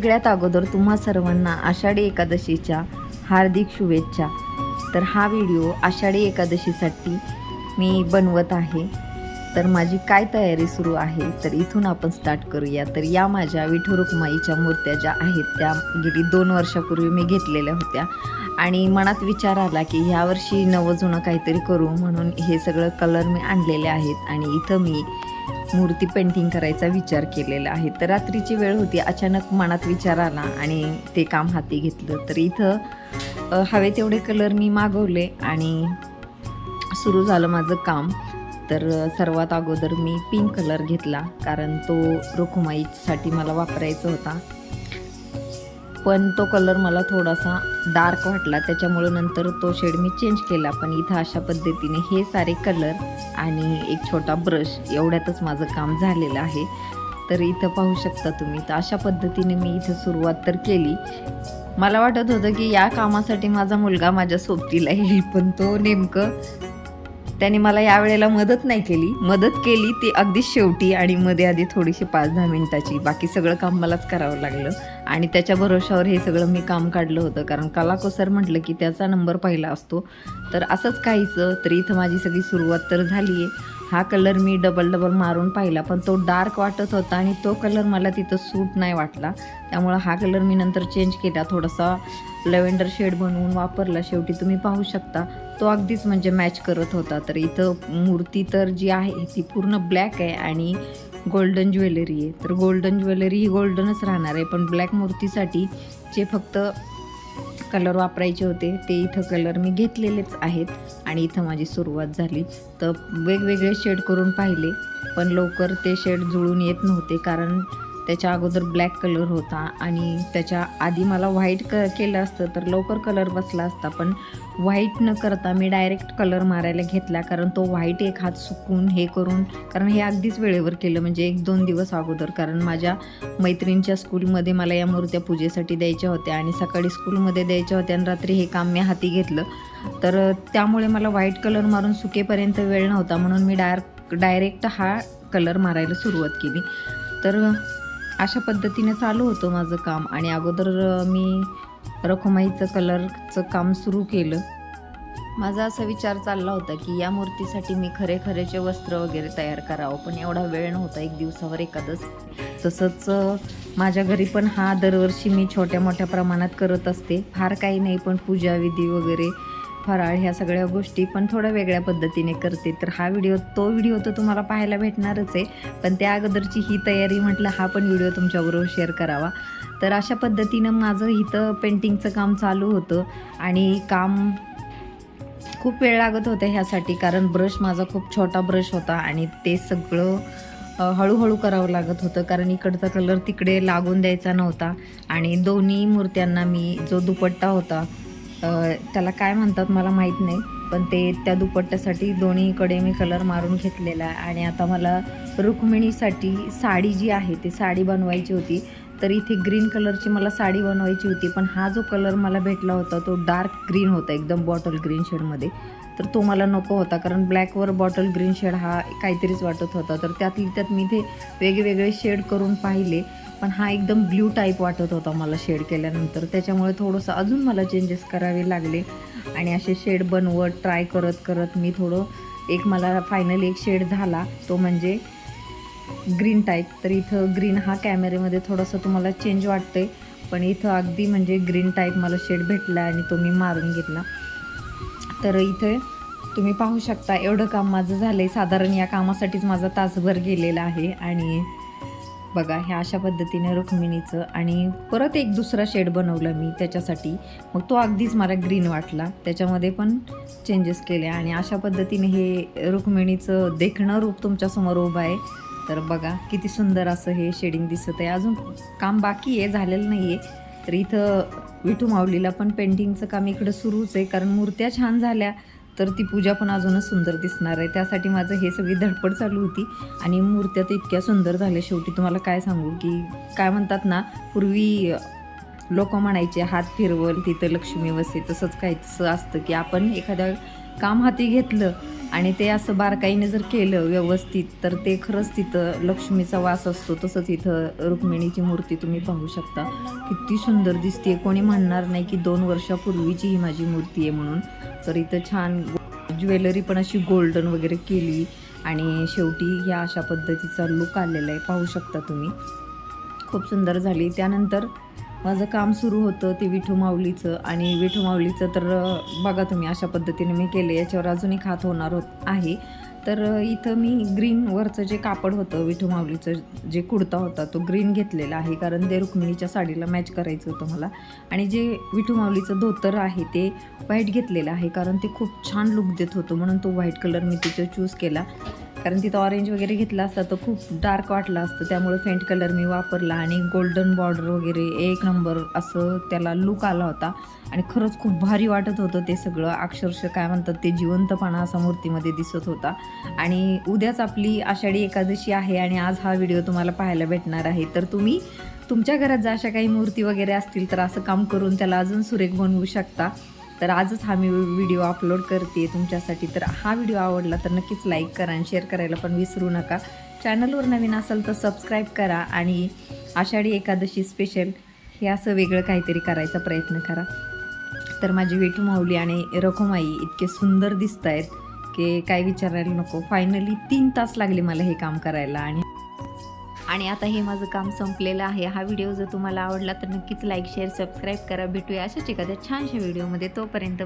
सगळ्यात अगोदर तुम्हा सर्वांना आषाढी एकादशीच्या हार्दिक शुभेच्छा. तर हा व्हिडिओ आषाढी एकादशीसाठी मी बनवत आहे. तर माझी काय तयारी सुरू आहे तर इथून आपण स्टार्ट करूया. तर या माझ्या विठू रुक्माईच्या मूर्त्या ज्या आहेत त्या गेली दोन वर्षापूर्वी मी घेतलेल्या होत्या. आणि मनात विचार आला की ह्यावर्षी नवं जुनं काहीतरी करू म्हणून हे सगळं कलर मी आणलेले आहेत. आणि इथं मी मूर्ती पेंटिंग करायचा विचार केलेला आहे. तर रात्रीची वेळ होती अचानक मनात विचार आला आणि ते काम हाती घेतलं. तर इथं हवे तेवढे कलर मी मागवले आणि सुरू झालं माझं काम. तर सर्वात अगोदर मी पिंक कलर घेतला कारण तो रुखुमाईसाठी मला वापरायचा होता. पण तो कलर मला थोडासा डार्क वाटला. त्याच्यामुळे नंतर तो शेड मी चेंज केला. पण इथं अशा पद्धतीने हे सारे कलर आणि एक छोटा ब्रश एवढ्यातच माझं काम झालेलं आहे. तर इथं पाहू शकता तुम्ही. तर अशा पद्धतीने मी इथं सुरुवात तर केली. मला वाटत होतं की या कामासाठी माझा मुलगा माझ्या सोबतीला येईल. पण तो नेमकं त्याने मला यावेळेला मदत नाही केली. मदत केली ती अगदी शेवटी आणि मध्ये आधी थोडीशी पाच दहा मिनिटाची. बाकी सगळं काम मलाच करावं लागलं. आणि त्याच्या भरोशावर हे सगळं मी काम काढलं होतं. कारण कलाकोसर म्हटलं की त्याचा नंबर पहिला असतो. तर असंच काहीचं. तर इथं माझी सगळी सुरुवात तर झाली आहे हा कलर मी डबल डबल मारून पाहिला. पण तो डार्क वाटत होता आणि तो कलर मला तिथं सूट नाही वाटला. त्यामुळं हा कलर मी नंतर चेंज केला. थोडासा लव्हेंडर शेड बनवून वापरला. शेवटी तुम्ही पाहू शकता. तो अगदीच म्हणजे मॅच करत होता. तर इथं मूर्ती तर जी आहे ती पूर्ण ब्लॅक आहे आणि गोल्डन ज्वेलरी आहे. तर गोल्डन ज्वेलरी ही गोल्डनच राहणार आहे पण ब्लॅक मूर्तीसाठी जे फक्त कलर वापरायचे होते ते इथं कलर मी घेतलेलेच आहेत आणि इथं माझी सुरुवात झाली. तर वेगवेगळे शेड करून पाहिले पण लवकर ते शेड जुळून येत नव्हते कारण त्याच्या अगोदर ब्लॅक कलर होता आणि त्याच्या आधी मला व्हाईट क केलं असतं तर लवकर कलर बसला असता. पण व्हाईट न करता मी डायरेक्ट कलर मारायला घेतला कारण तो व्हाईट एक हात सुकून हे करून कारण हे अगदीच वेळेवर केलं म्हणजे एक दोन दिवस अगोदर. कारण माझ्या मैत्रिणीच्या स्कूलमध्ये मला या मूर्त्या पूजेसाठी द्यायच्या होत्या आणि सकाळी स्कूलमध्ये द्यायच्या होत्या आणि रात्री हे काम मी हाती घेतलं. तर त्यामुळे मला व्हाईट कलर मारून सुकेपर्यंत वेळ नव्हता म्हणून मी डायरेक्ट डायरेक्ट हा कलर मारायला सुरुवात केली. तर अशा पद्धतीने चालू होतं माझं काम. आणि अगोदर मी रखुमाईचं कलरचं काम सुरू केलं. माझा असा विचार चालला होता की या मूर्तीसाठी मी खरे खरेचे वस्त्र वगैरे तयार करावं पण एवढा वेळ नव्हता एक दिवसावर एखादंच तसंच माझ्या घरी पण हा दरवर्षी मी छोट्या मोठ्या प्रमाणात करत असते. फार काही नाही पण पूजा विधी वगैरे फराळ ह्या सगळ्या गोष्टी पण थोड्या वेगळ्या पद्धतीने करते. तर हा व्हिडिओ तो व्हिडिओ तर तुम्हाला पाहायला भेटणारच आहे. पण त्या अगोदरची ही तयारी म्हटलं हा पण व्हिडिओ तुमच्याबरोबर शेअर करावा. तर अशा पद्धतीनं माझं इथं पेंटिंगचं काम चालू होतं. आणि काम खूप वेळ लागत होता ह्यासाठी कारण ब्रश माझा खूप छोटा ब्रश होता आणि ते सगळं हळूहळू करावं लागत होतं. कारण इकडचा कलर तिकडे लागून द्यायचा नव्हता. आणि दोन्ही मूर्त्यांना मी जो दुपट्टा होता त्याला काय म्हणतात मला माहीत नाही पण ते त्या दुपट्ट्यासाठी दोन्हीकडे मी कलर मारून घेतलेला आहे. आणि आता मला रुक्मिणीसाठी साडी जी आहे ती साडी बनवायची होती. तर इथे ग्रीन कलरची मला साडी बनवायची होती पण हा जो कलर मला भेटला होता तो डार्क ग्रीन होता एकदम बॉटल ग्रीन शेडमध्ये तर तो मला नको होता कारण ब्लॅकवर बॉटल ग्रीन शेड हा काहीतरीच वाटत होता. तर त्यातली त्यात मी ते वेगवेगळे शेड करून पाहिले. पण हा एकदम ब्ल्यू टाईप वाटत होता मला शेड केल्यानंतर. त्याच्यामुळे थोडंसं अजून मला चेंजेस करावे लागले. आणि असे शेड बनवत ट्राय करत करत मी थोडं एक मला फायनली एक शेड झाला. तो म्हणजे ग्रीन टाईप तर इथं ग्रीन हा कॅमेऱ्यामध्ये थोडंसं तुम्हाला चेंज वाटतंय. पण इथं अगदी म्हणजे ग्रीन टाईप मला शेड भेटला आणि तो मी मारून घेतला. तर इथे तुम्ही पाहू शकता एवढं काम माझं झालं आहे साधारण या कामासाठीच माझा तासभर गेलेला आहे. आणि बघा ह्या अशा पद्धतीने रुक्मिणीचं आणि परत एक दुसरा शेड बनवला मी त्याच्यासाठी. मग तो अगदीच मला ग्रीन वाटला. त्याच्यामध्ये पण चेंजेस केले आणि अशा पद्धतीने हे रुक्मिणीचं देखणं रूप तुमच्यासमोर उभं आहे. तर बघा किती सुंदर असं हे शेडिंग दिसत आहे. अजून काम बाकी आहे झालेलं नाही आहे तर इथं विठू माऊलीला पण पेंटिंगचं काम इकडं सुरूच आहे कारण मूर्त्या छान झाल्या. तर ती पूजा पण अजूनच सुंदर दिसणार आहे. त्यासाठी माझं हे सगळी धडपड चालू होती आणि मूर्त्या तर इतक्या सुंदर झाल्या शेवटी. तुम्हाला काय सांगू की काय म्हणतात ना पूर्वी लोक म्हणायचे हात फिरवल तिथं लक्ष्मी वसे. तसंच काहीच तसं असतं की आपण एखाद्या काम हाती घेतलं आणि ते असं बारकाईने जर केलं व्यवस्थित तर ते खरंच तिथं लक्ष्मीचा वास असतो. तसंच इथं रुक्मिणीची मूर्ती तुम्ही पाहू शकता. किती सुंदर दिसते कोणी म्हणणार नाही की दोन वर्षापूर्वीची ही माझी मूर्ती आहे म्हणून. तर इथं छान ज्वेलरी पण अशी गोल्डन वगैरे केली. आणि शेवटी ह्या अशा पद्धतीचा लुक आलेला आहे. पाहू शकता तुम्ही. खूप सुंदर झाली. त्यानंतर माझं काम सुरू होतं ते विठू माऊलीचं आणि विठू माऊलीचं तर बघा तुम्ही अशा पद्धतीने मी केले. याच्यावर अजून एक हात होणार होत आहे. तर इथं मी ग्रीनवरचं जे कापड होतं विठू माऊलीचं जे कुडता होता तो ग्रीन घेतलेला आहे. कारण ते रुक्मिणीच्या साडीला मॅच करायचं होतं मला. आणि जे विठू माऊलीचं धोतर आहे ते व्हाईट घेतलेलं आहे. कारण ते खूप छान लुक देत होतं. म्हणून तो व्हाईट कलर मी तिथं चूज केला. कारण तिथं ऑरेंज वगैरे घेतला असता तर खूप डार्क वाटला असतं. त्यामुळे फेंट कलर मी वापरला आणि गोल्डन बॉर्डर वगैरे एक नंबर असं त्याला लुक आला होता. आणि खरंच खूप भारी वाटत होतं ते सगळं. अक्षरशः काय म्हणतात ते जिवंतपणा असा मूर्तीमध्ये दिसत होता. आणि उद्याच आपली आषाढी एकादशी आहे आणि आज हा व्हिडिओ तुम्हाला पाहायला भेटणार आहे. तर तुम्ही तुमच्या घरात जर अशा काही मूर्ती वगैरे असतील तर असं काम करून त्याला अजून सुरेख बनवू शकता. तर आजच हा मी व्हिडिओ अपलोड करते तुमच्यासाठी. तर हा व्हिडिओ आवडला तर नक्कीच लाईक करा आणि शेअर करायला पण विसरू नका. चॅनलवर नवीन असाल तर सबस्क्राईब करा आणि आषाढी एकादशी स्पेशल हे असं वेगळं काहीतरी करायचा प्रयत्न करा. तर माझी वेटू माऊली आणि रखुमाई इतके सुंदर दिसत आहेत की काय विचारायला नको. फायनली तीन तास लागले मला हे काम करायला आणि आणि आता हे माझं काम संपलेलं आहे. हा व्हिडिओ जर तुम्हाला आवडला तर नक्कीच लाईक शेअर सबस्क्राईब करा. भेटूया अशाच एखाद्या छानशा व्हिडिओमध्ये तोपर्यंत